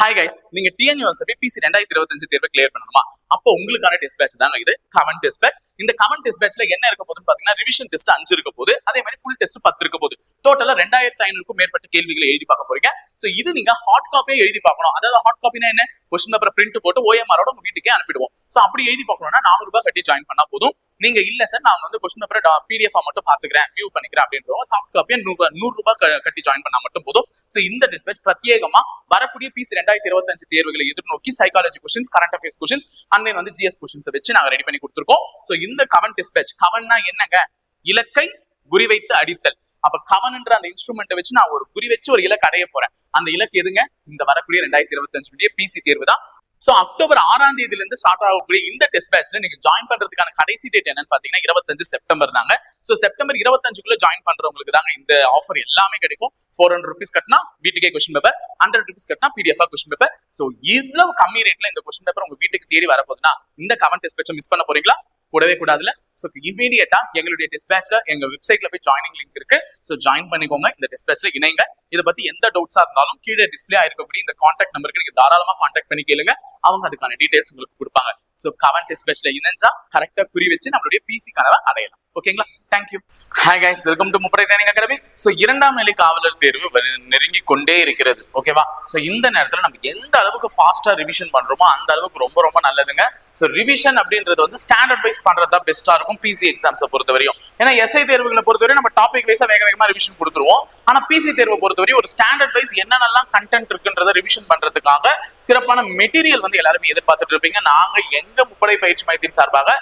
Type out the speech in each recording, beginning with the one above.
Hi guys நீங்க டிஎன்யூஎஸ்எஃபி PC ரெண்டாயிரத்தி இருபத்தஞ்சு தேர்வு கிளியர் பண்ணணுமா? அப்போ உங்களுக்கான டெஸ்ட் பேட்ச் தாங்க இது கமெண்ட் டெஸ்ட் பேட்ச் இந்த கமெண்ட் டெஸ்ட் பேட்ச்ல என்ன இருக்க போதுன்னு பாத்தீங்கன்னா ரிவிஷன் டெஸ்ட் அஞ்சு இருக்க போகுது. அதே மாதிரி ஃபுல் டெஸ்ட் பத்து இருக்க போது டோட்டலா ரெண்டாயிரத்தி ஐநூறுக்கும் மேற்பட்ட கேள்விகளை எழுதி பார்க்க போறீங்க. சோ இது நீங்க ஹாட் காப்பியே எழுதி பார்க்கணும். அதாவது ஹாட் காப்பினா என்ன? கொஸ்டின் பேப்பர் பிரிண்ட் போட்டு ஓஎம்ஆரோட உங்க வீட்டுக்கே அனுப்பிடுவோம். சோ அப்படி எழுதி பார்க்கணும்னா நானூறு ரூபாய் கட்டி ஜாயின் பண்ணா போதும். நீங்க இல்ல சார் நான் வந்து கொஸ்டின் பேப்பர் பிடிஎஃப் மட்டும் பாத்துக்கிறேன் வியூ பண்ணிக்கிறேன் அப்படின்றவங்க சாஃப்ட் காப்பியை நூறு நூறு ரூபாய் கட்டி ஜாயின் பண்ணா மட்டும் போதும். ஸோ இந்த டிஸ்பேச் பிரத்யேகமா வரக்கூடிய பிசி ரெண்டாயிரத்தி இருபத்தஞ்சு தேர்வுகளை எதிர்நோக்கி psychology questions current affairs questions and then வந்து ஜிஎஸ் கொஸ்டின்ஸ் வச்சு நாங்க ரெடி பண்ணி கொடுத்துருக்கோம். ஸோ இந்த கவன் டிஸ்பேச் கவன்னா என்னங்க? இலக்கை குறிவைத்து அடித்தல். அப்ப கவன்ன்ற அந்த இன்ஸ்ட்ருமெண்ட்டை வச்சு நான் ஒரு குறி வச்சு ஒரு இலக்கு அடைய போறேன். அந்த இலக்கு எதுங்க? இந்த வரக்கூடிய ரெண்டாயிரத்தி இருபத்தஞ்சு பிசி தேர்வு தான். ஸோ அக்டோபர் ஆறாம் தேதியிலிருந்து ஸ்டார்ட் ஆகக்கூடிய இந்த டெஸ்ட் பேட்ச்ல நீங்க ஜாயின் பண்றதுக்கான கடைசி டேட் என்னன்னு பாத்தீங்கன்னா இருபத்தஞ்சு செப்டம்பர் தாங்க. ஸோ செப்டம்பர் இருபத்தஞ்சுக்குள்ள ஜாயின் பண்றவங்களுக்கு தாங்க இந்த ஆஃபர் எல்லாமே கிடைக்கும். ஃபோர் ஹண்ட்ரட் ருபீஸ் கட்டினா வீட்டுக்கே கொஸ்டின் பேப்பர் ஹண்ட்ரட் ருபீஸ் கட்டினா பிடிஎஃப் கொஸ்டின் பேப்பர் ஸோ இவ்வளவு கம்மி ரேட்ல இந்த கொஸ்டின் பேப்பர் உங்க வீட்டுக்கு தேடி வரப்போகுதுன்னா இந்த கவன் டெஸ்ட் பேட்சை மிஸ் பண்ண போறீங்களா? கூடவே கூடாதுல. ஸோ இமீடியட்டா எங்களுடைய டெஸ்ட் எங்கள் எங்க வெப்சைட்ல போய் ஜாயினிங் லிங்க் இருக்கு. ஸோ ஜாயின் பண்ணிக்கோங்க. இந்த டெஸ்ட் இணைங்க. இதை பத்தி எந்த டவுட்ஸா இருந்தாலும் கீழே டிஸ்ப்ளே ஆயிருக்கக்கூடிய இந்த கான்டாக்ட் நம்பருக்கு நீங்க தாராளமா கான்டாக்ட் பண்ணி கேளுங்க. அவங்க அதுக்கான டீடைல்ஸ் உங்களுக்கு கொடுப்பாங்க. ஸோ கவன் டெஸ்ட் இணைஞ்சா கரெக்டா குறி வச்சு நம்மளுடைய பிசி கனவை அடையலாம். ஓகேங்களா? Thank you hi guys welcome to Muppadai training academy so இரண்டாம் நிலை காவலர் தேர்வு நெருங்கி கொண்டே இருக்கிறது. ஓகேவா சோ இந்த நேரத்தில் நம்ம எந்த அளவுக்கு ஃபாஸ்ட்டாக ரிவிஷன் பண்றோமோ அந்த அளவுக்கு ரொம்ப ரொம்ப நல்லதுங்க. சோ ரிவிஷன் அப்படின்றது வந்து ஸ்டாண்டர்ட் வைஸ் பண்றதா பெஸ்ட்டாக இருக்கும் பிசி எக்ஸாம்ஸை பொறுத்தவரையும். ஏன்னா எஸ்ஐ தேர்வுகளை பொறுத்தவரை நம்ம டாபிக் வைஸா வேக வேகமா ரிவிஷன் கொடுத்துருவோம். ஆனா பிசி தேர்வை பொறுத்தவரை ஒரு ஸ்டாண்டர்ட் வைஸ் என்னென்னலாம் கண்டென்ட் இருக்குன்றத ரிவிஷன் பண்றதுக்காக சிறப்பான மெட்டீரியல் வந்து எல்லாருமே எதிர்பார்த்துட்டு இருப்பீங்க. நாங்க எங்க முப்படை பயிற்சி மையத்தின் சார்பாக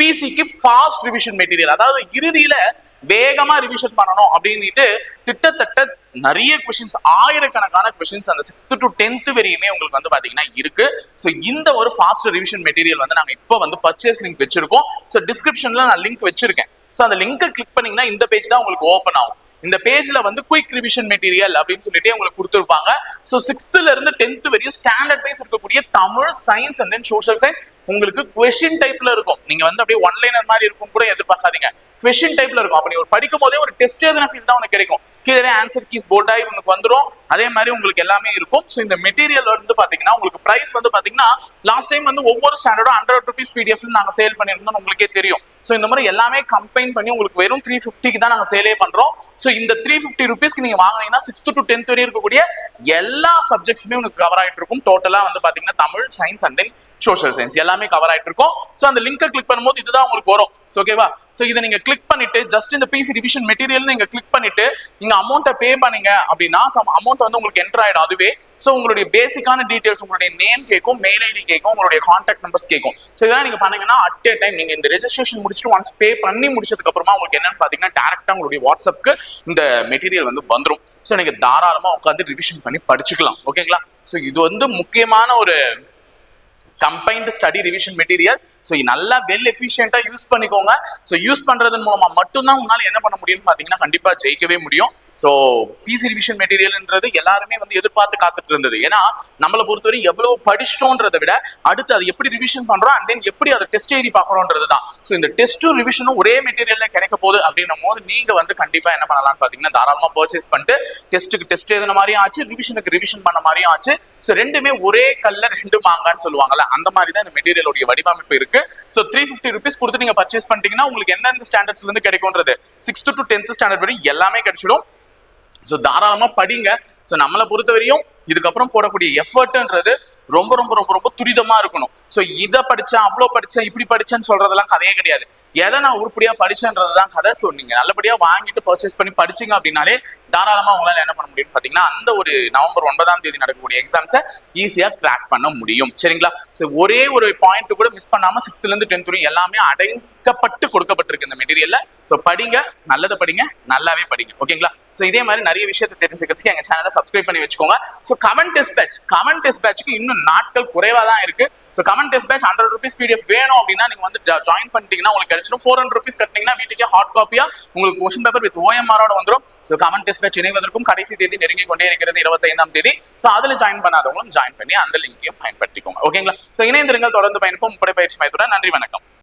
பிசிக்கு ஃபாஸ்ட் ரிவிஷன் மெட்டீரியல் அதாவது இறுதியில வேகமா ரிவிஷன் பண்ணணும் அப்படின்னுட்டு திட்டத்தட்ட நிறைய கொஷின்ஸ் ஆயிரக்கணக்கான கொஷின்ஸ் அந்த சிக்ஸ்த் டு டென்த் வரையுமே உங்களுக்கு வந்து பாத்தீங்கன்னா இருக்கு. ஸோ இந்த ஒரு ஃபாஸ்ட் ரிவிஷன் மெட்டீரியல் வந்து நாங்க இப்போ வந்து பர்ச்சேஸ் லிங்க் வச்சிருக்கோம். ஸோ டிஸ்கிரிப்ஷன்ல நான் லிங்க் வச்சிருக்கேன். ஸோ அந்த லிங்கை கிளிக் பண்ணீங்கன்னா இந்த பேஜ் தான் உங்களுக்கு ஓப்பன் ஆகும். இந்த பேஜ்ல வந்து குயிக் ரிவிஷன் மெட்டீரியல் அப்படின்னு சொல்லிட்டு உங்களுக்கு கொடுத்துருப்பாங்க. ஸோ சிக்ஸ்த்ல இருந்து டென்த் வரையும் ஸ்டாண்டர்ட் வைஸ் இருக்கக்கூடிய Tamil science and then social science உங்களுக்கு கொஷின் டைப்ல இருக்கும். நீங்க வந்து அப்படியே ஒன் லைனர் மாதிரி இருக்கும் கூட எதிர்பார்க்காதீங்க. கொஷின் டைப்ல இருக்கும். அப்படி ஒரு படிக்கும் போதே ஒரு டெஸ்ட் எழுதின ஃபீல் தான் உனக்கு கிடைக்கும். கீழே ஆன்சர் கீஸ் போல்டாகி உங்களுக்கு வந்துடும் அதே மாதிரி உங்களுக்கு எல்லாமே இருக்கும். ஸோ இந்த மெட்டீரியல் வந்து பாத்தீங்கன்னா உங்களுக்கு பிரைஸ் வந்து பாத்தீங்கன்னா லாஸ்ட் டைம் வந்து ஒவ்வொரு ஸ்டாண்டர்டும் ஹண்ட்ரட் ருபீஸ் பிடிஎஃப் நாங்க சேல் பண்ணியிருந்தோம் உங்களுக்கே தெரியும். ஸோ இந்த மாதிரி எல்லாமே கம்பைன் பண்ணி உங்களுக்கு வெறும் த்ரீ ஃபிஃப்டிக்கு தான் நாங்கள் சேலே பண்றோம். ஸோ இந்த த்ரீ ஃபிஃப்டி ருபீஸ்க்கு நீங்க வாங்கினீங்கன்னா சிக்ஸ்த் டு டென்த் வரையும் இருக்கக்கூடிய எல்லா சப்ஜெக்ட்ஸுமே உங்களுக்கு கவர் ஆயிட்டு இருக்கும். டோட்டலா வந்து பாத்தீங்கன்னா Tamil science and then social science எல்லாமே கவர் ஆயிட்டு இருக்கும். ஸோ அந்த லிங்கை கிளிக் பண்ணும்போது இதுதான் உங்களுக்கு வரும். ஓகேவா ஸோ இதை நீங்க கிளிக் பண்ணிட்டு ஜஸ்ட் இந்த பிசி ரிவிஷன் மெட்டீரியல் நீங்க கிளிக் பண்ணிட்டு நீங்க அமௌண்ட்டை பே பண்ணீங்க அப்படின்னா சம் அமௌண்ட் வந்து உங்களுக்கு என்டர் ஆயிடும் அதுவே. ஸோ உங்களுடைய பேசிக்கான டீடைல்ஸ் உங்களுடைய நேம் கேட்கும் மெயில் ஐடி கேட்கும் உங்களுடைய கான்டாக்ட் நம்பர்ஸ் கேட்கும். ஸோ இதெல்லாம் நீங்க பண்ணீங்கன்னா அட் ஏ டைம் நீங்க இந்த ரெஜிஸ்ட்ரேஷன் முடிச்சுட்டு ஒன்ஸ் பே பண்ணி முடிச்சதுக்கு அப்புறமா உங்களுக்கு என்னன்னு பாத்தீங்கன்னா டேரக்டா உங்களுடைய வாட்ஸ்அப்க்கு இந்த மெட்டீரியல் வந்து வந்துடும் ஸோ நீங்க தாராளமா உட்காந்து ரிவிஷன் பண்ணி படிச்சுக்கலாம். ஓகேங்களா ஸோ இது வந்து முக்கியமான ஒரு combined study revision material so நல்லா வெல் எஃபிஷியண்டா யூஸ் பண்ணிக்கோங்க. ஸோ யூஸ் பண்றதன் மூலமா மட்டும்தான் உங்களால என்ன பண்ண முடியும்னு பாத்தீங்கன்னா கண்டிப்பா ஜெயிக்கவே முடியும். ஸோ பிசி ரிவிஷன் மெட்டீரியல்ன்றது எல்லாருமே வந்து எதிர்பார்த்து காத்துட்டு இருந்தது. ஏன்னா நம்மளை பொறுத்தவரை எவ்வளவு படிச்சிட்டோன்றதை விட அடுத்து அதை எப்படி ரிவிஷன் பண்றோம் அண்ட் தென் எப்படி அதை டெஸ்ட் எழுதி பாக்குறோன்றது தான் ஸோ இந்த டெஸ்ட்டும் ரிவிஷனும் ஒரே மெட்டீரியல்ல கிடைக்க போகுது அப்படின்னும் போது நீங்க வந்து கண்டிப்பா என்ன பண்ணலாம்னு பாத்தீங்கன்னா தாராளமா பர்ச்சேஸ் பண்ணிட்டு டெஸ்ட்டுக்கு டெஸ்ட் எழுதின மாதிரியும் ஆச்சு ரிவிஷனுக்கு ரிவிஷன் பண்ண மாதிரியும் ஆச்சு. ஸோ ரெண்டுமே ஒரே கல்ல ரெண்டு மாங்கான்னு சொல்லுவாங்கல்ல அந்த மாதிரி தான் இந்த மெட்டீரியலோட வடிவமைப்பு இருக்கு. ஸோ த்ரீ ஃபிஃப்டி ருபீஸ் கொடுத்து நீங்க பர்ச்சேஸ் பண்ணிட்டீங்கன்னா உங்களுக்கு எந்தெந்த ஸ்டாண்டர்ட்ஸ்ல இருந்து கிடைக்கும்ன்றது சிக்ஸ்த் டு டென்த் ஸ்டாண்டர்ட் வரையும் எல்லாமே கிடைச்சிடும். ஸோ தாராளமா படிங்க. ஸோ நம்மளை பொறுத்தவரையும் இதுக்கப்புறம் போடக்கூடிய எஃபர்ட்ன்றது ரொம்ப ரொம்ப ரொம்ப ரொம்ப துரிதமா இருக்கணும். ஸோ இதை படிச்சேன் அவ்வளோ படிச்சேன் இப்படி படிச்சேன்னு சொல்றதெல்லாம் கதையே கிடையாது. எதை நான் உருப்படியா படிச்சேன்றது தான் கதை. ஸோ நீங்க நல்லபடியா வாங்கிட்டு பர்ச்சேஸ் பண்ணி படிச்சீங்க அப்படின்னாலே தாராளமா உங்களால் என்ன பண்ண முடியும் பாத்தீங்கன்னா அந்த ஒரு நவம்பர் ஒன்பதாம் தேதி நடக்கக்கூடிய எக்ஸாம்ஸை ஈஸியா கிராக் பண்ண முடியும். சரிங்களா? ஸோ ஒரே ஒரு பாயிண்ட் கூட மிஸ் பண்ணாம சிக்ஸ்த்ல இருந்து டென்த் வரையும் எல்லாமே அடைக்கப்பட்டு கொடுக்கப்பட்டிருக்கு இந்த மெட்டீரியல்ல ஸோ படிங்க நல்லதை படிங்க நல்லாவே படிங்க. ஓகேங்களா ஸோ இதே மாதிரி நிறைய விஷயத்தை தெரிஞ்சுக்கிறதுக்கு எங்க சேனலை சப்ஸ்கிரைப் பண்ணி வச்சுக்கோங்க. ஸோ கமெண்ட் டிஸ்பேச் கமெண்ட் டிஸ்பேச்சுக்கு இன்னும் நாட்கள் குறைவா தான் இருக்கு. So comment dispatch batch hundred rupees PDF வேணும் அப்படின்னா நீங்க வந்து ஜாயின் பண்ணிட்டீங்கன்னா உங்களுக்கு கிடைச்சிடும் ஃபோர் ஹண்ட்ரட் ருபீஸ் கட்டினீங்கன்னா வீட்டுக்கே ஹாட் காப்பியா உங்களுக்கு கொஸ்டின் பேப்பர் வித் ஓஎம்ஆரோட வந்துடும் ஸோ கமெண்ட் டிஸ்பேச் இணைவதற்கும் கடைசி தேதி நெருங்கி கொண்டே இருக்கிறது இருபத்தைந்தாம் தேதி. ஸோ அதுல ஜாயின் பண்ணாதவங்களும் ஜாயின் பண்ணி அந்த லிங்கையும் பயன்படுத்திக்கோங்க. ஓகேங்களா ஸோ இணைந்திருங்கள். தொடர்ந்து பயணிப்போம். முப்படை பயிற்சி மையத்துடன் நன்றி வணக்கம்.